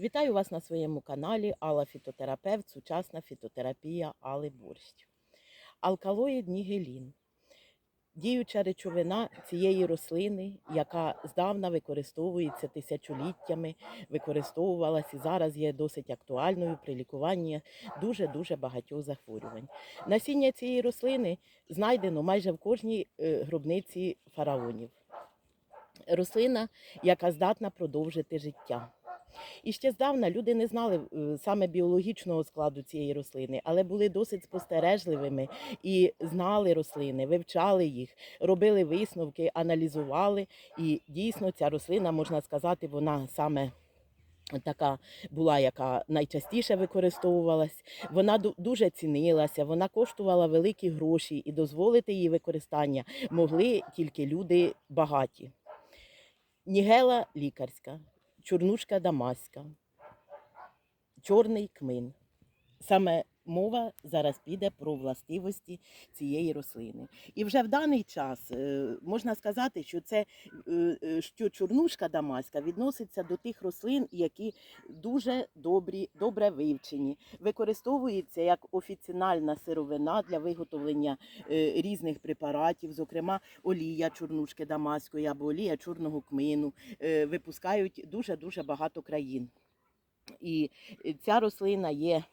Вітаю вас на своєму каналі Алла Фітотерапевт, сучасна фітотерапія Али Борщ. Алкалоїд нігелін. Діюча речовина цієї рослини, яка здавна використовується тисячоліттями, використовувалась і зараз є досить актуальною при лікуванні дуже-дуже багатьох захворювань. Насіння цієї рослини знайдено майже в кожній е, гробниці фараонів. Рослина, яка здатна продовжити життя. І ще здавна люди не знали е, саме біологічного складу цієї рослини, але були досить спостережливими і знали рослини, вивчали їх, робили висновки, аналізували. І дійсно ця рослина, можна сказати, вона саме. Така була, яка найчастіше використовувалась. Вона дуже цінилася, вона коштувала великі гроші, і дозволити її використання могли тільки люди багаті. Нігела лікарська, чорнушка дамаська, чорний кмин. Саме мова зараз піде про властивості цієї рослини. І вже в даний час е, можна сказати, що це е, е, що чорнушка дамаська відноситься до тих рослин, які дуже добрі, добре вивчені, використовується як офіціональна сировина для виготовлення різних препаратів, зокрема олія чорнушки дамаської або олія чорного кмину. Випускають дуже дуже багато країн. І ця рослина є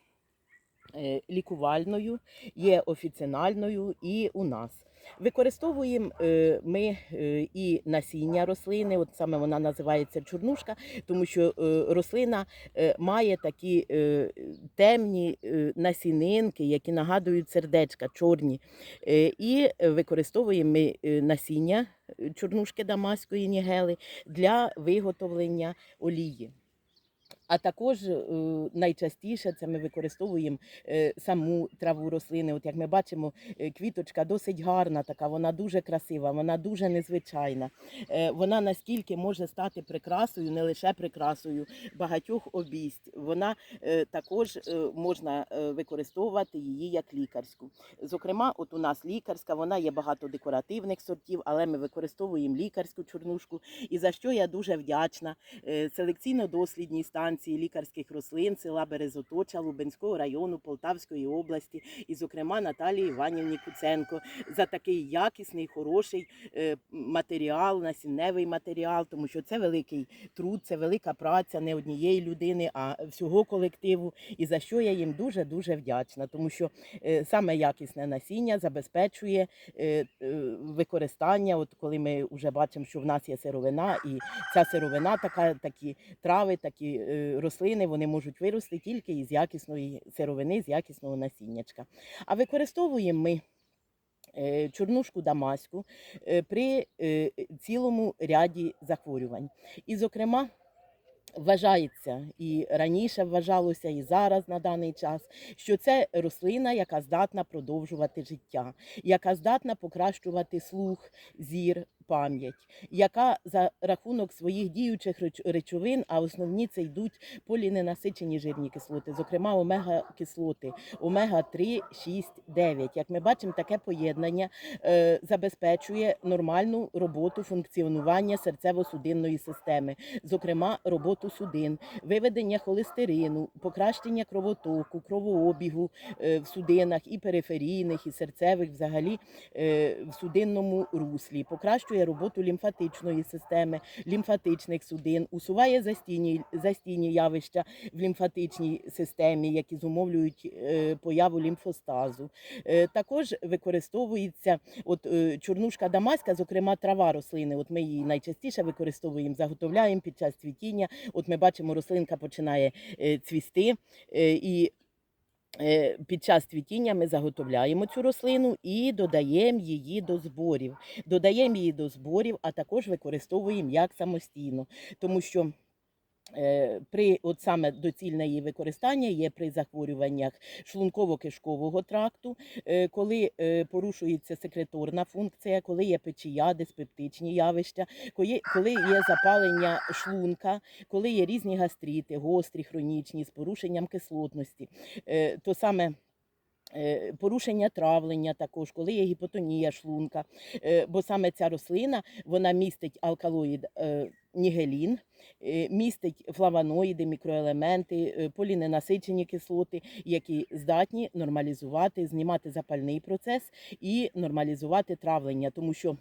лікувальною, є офіціональною і у нас. Використовуємо е, ми е, і насіння рослини, от саме вона називається чорнушка, тому що е, рослина е, має такі е, темні е, насінинки, які нагадують сердечка, чорні. Е, І використовуємо ми е, насіння е, чорнушки дамаської нігели для виготовлення олії. А також е, найчастіше це ми використовуємо е, саму траву рослини. От як ми бачимо, е, квіточка досить гарна, така вона дуже красива, вона дуже незвичайна. Вона настільки може стати прикрасою, не лише прикрасою багатьох обійсть. Вона також можна використовувати її як лікарську. Зокрема, от у нас лікарська, вона є багато декоративних сортів, але ми використовуємо лікарську чорнушку. І за що я дуже вдячна селекційно-дослідній станції лікарських рослин села Березоточа Лубенського району Полтавської області, і, зокрема, Наталії Іванівні Куценко за такий якісний, хороший е, матеріал, насінневий матеріал, тому що це великий труд, це велика праця не однієї людини, а всього колективу. І за що я їм дуже дуже вдячна, тому що е, саме якісне насіння забезпечує е, використання. От коли ми вже бачимо, що в нас є сировина, і ця сировина, така, такі трави, такі рослини, вони можуть вирости тільки із якісної сировини, з якісного насіннячка. А використовуємо ми. е, Чорнушку дамаську е, при е, цілому ряді захворювань. І, зокрема, вважається і раніше вважалося, і зараз на даний час, що це рослина, яка здатна продовжувати життя, яка здатна покращувати слух, зір, пам'ять, яка за рахунок своїх діючих реч- речовин, а основні це йдуть поліненасичені жирні кислоти, зокрема омега-кислоти, омега-3, 6, 9. Як ми бачимо, таке поєднання е, забезпечує нормальну роботу функціонування серцево-судинної системи, зокрема роботу судин, виведення холестерину, покращення кровотоку, кровообігу е, в судинах і периферійних, і серцевих, взагалі е, в судинному руслі, покращує роботу лімфатичної системи, лімфатичних судин, усуває застійні, застійні явища в лімфатичній системі, які зумовлюють е, появу лімфостазу. Е, Також використовується от е, чорнушка дамаська, зокрема трава рослини. От ми її найчастіше використовуємо, заготовляємо під час цвітіння. От ми бачимо, рослинка починає цвісти і. Е, Під час цвітіння ми заготовляємо цю рослину і додаємо її до зборів. Додаємо її до зборів, а також використовуємо як самостійно, тому що при от саме доцільне її використання є при захворюваннях шлунково-кишкового тракту, е, коли е, порушується секреторна функція, коли є печія, диспептичні явища, коли, є запалення шлунка, коли є різні гастріти, гострі, хронічні з порушенням кислотності, Е, то саме Е, Порушення травлення також, коли є гіпотонія шлунка, Е, бо саме ця рослина вона містить алкалоїд е, нігелін, е, містить флавоноїди, мікроелементи, е, поліненасичені кислоти, які здатні нормалізувати, знімати запальний процес і нормалізувати травлення, тому що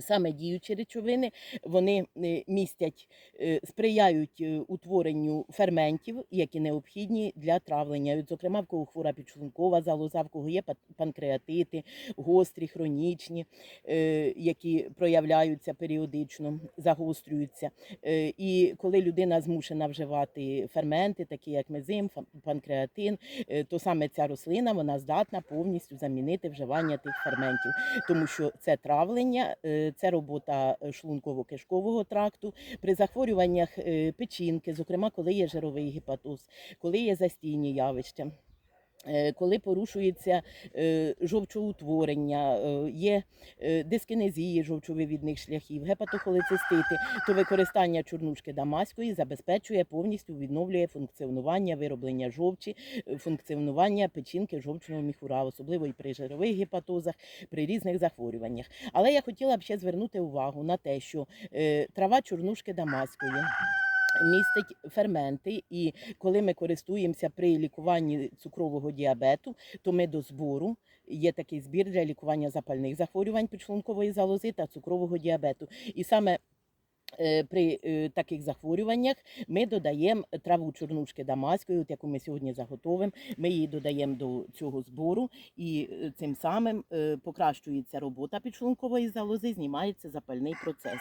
Саме діючі речовини вони е, містять, е, сприяють е, утворенню ферментів, які необхідні для травлення. От, зокрема, в кого хвора підшлункова залоза, в кого є панкреатити, гострі, хронічні, які проявляються періодично, загострюються. І коли людина змушена вживати ферменти, такі як мезим, панкреатин, то саме ця рослина вона здатна повністю замінити вживання тих ферментів тому що це травлення, це робота е, шлунково-кишкового тракту. При захворюваннях е, печінки, зокрема, коли є жировий гепатоз, коли є застійні явища. Е, Коли порушується е, жовчоутворення, е, є дискінезії жовчовивідних шляхів, гепатохолецистити, то використання чорнушки дамаської забезпечує повністю відновлює функціонування вироблення жовчі, функціонування печінки жовчного міхура, особливо і при жирових гепатозах, при різних захворюваннях. Але я хотіла б ще звернути увагу на те, що трава чорнушки дамаської. Містить ферменти, і коли ми користуємося при лікуванні цукрового діабету, то ми до збору є такий збір для лікування запальних захворювань підшлункової залози та цукрового діабету. І саме при е, таких захворюваннях ми додаємо траву чорнушки дамаської, от яку ми сьогодні заготовимо. Ми її додаємо до цього збору, і е, цим самим е, покращується робота підшлункової залози, знімається запальний процес.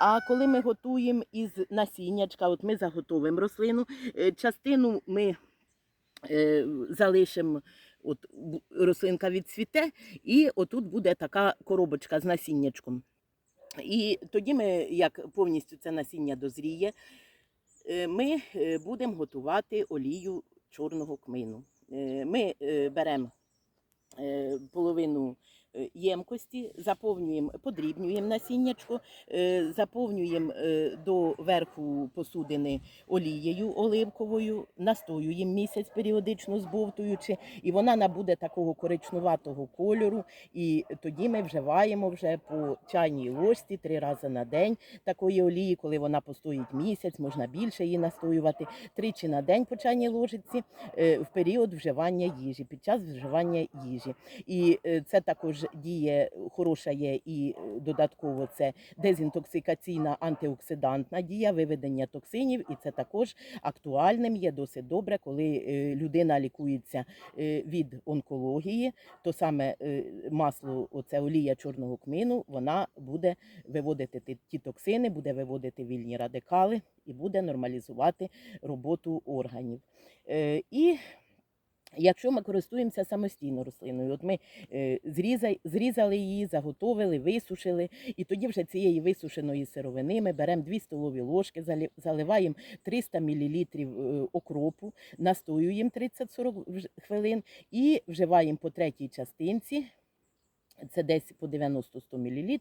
А коли ми готуємо із насіннячка, от ми заготовимо рослину, е, частину ми е, залишимо. От рослинка відцвіте, і отут буде така коробочка з насіннячком. І тоді ми, як повністю це насіння дозріє, е, ми е, будемо готувати олію чорного кмину. Е, Ми беремо половину ємкості, заповнюємо, подрібнюємо насіннячко, е, заповнюємо е, до верху посудини олією оливковою, настоюємо місяць періодично збовтуючи, і вона набуде такого коричнуватого кольору. І тоді ми вживаємо вже по чайній ложці три рази на день такої олії, коли вона постоїть місяць, можна більше її настоювати тричі на день по чайній ложиці е, в період вживання їжі, під час вживання їжі. І е, це також діє хороша є і е, додатково це дезінтоксикаційна антиоксидантна дія, виведення токсинів, і це також актуальним є досить добре, коли е, людина лікується е, від онкології, то саме е, масло, оце олія чорного кмину, вона буде виводити ті- токсини, буде виводити вільні радикали і буде нормалізувати роботу органів. Е, І Якщо ми користуємося самостійно рослиною, от ми е, зрізали її, заготовили, висушили, і тоді вже цієї висушеної сировини ми беремо 2 столові ложки, заливаємо 300 мл е, окропу, настоюємо 30-40 хвилин і вживаємо по третій частинці. Це десь по 90-100 мл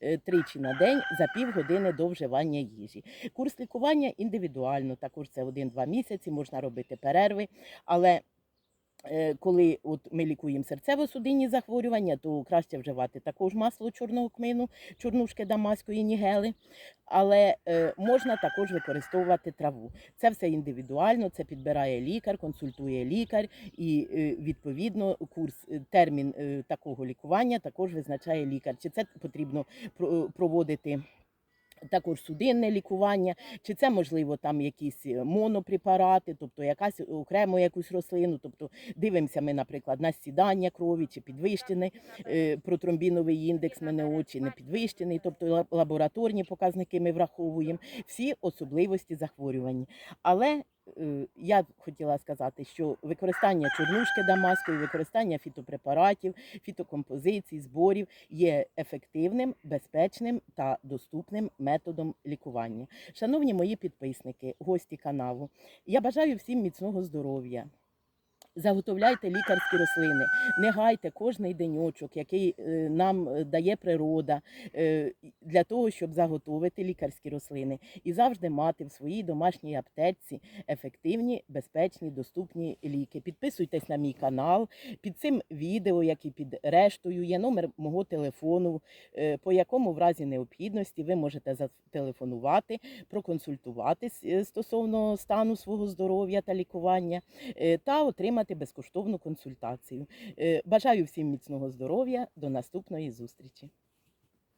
е, тричі на день за півгодини до вживання їжі. Курс лікування індивідуально, також це 1-2 місяці, можна робити перерви, але Коли от ми лікуємо серцево-судинні захворювання, то краще вживати також масло чорного кмину, чорнушки дамаської нігели, але е, можна також використовувати траву. Це все індивідуально, це підбирає лікар, консультує лікар, і е, відповідно курс е, термін е, такого лікування також визначає лікар. Чи це потрібно про- проводити? Також судинне лікування, чи це можливо там якісь е, монопрепарати, тобто якась окремо якусь рослину. Тобто дивимося ми, наприклад, на сідання крові, чи підвищений е, протромбіновий індекс МНО, чи не підвищений, тобто лабораторні показники ми враховуємо, всі особливості захворювання. Але я хотіла сказати, що використання чорнушки дамаської, використання фітопрепаратів, фітокомпозицій, зборів є ефективним, безпечним та доступним методом лікування. Шановні мої підписники, гості каналу, я бажаю всім міцного здоров'я. Заготовляйте лікарські рослини, не гайте кожний деньочок, який е, нам е, дає природа, е, для того, щоб заготовити лікарські рослини, і завжди мати в своїй домашній аптеці ефективні, безпечні, доступні ліки. Підписуйтесь на мій канал. Під цим відео, як і під рештою, є номер мого телефону, по якому в разі необхідності ви можете зателефонувати, проконсультуватись стосовно стану свого здоров'я та лікування та отримати безкоштовну консультацію. Е, Бажаю всім міцного здоров'я. До наступної зустрічі.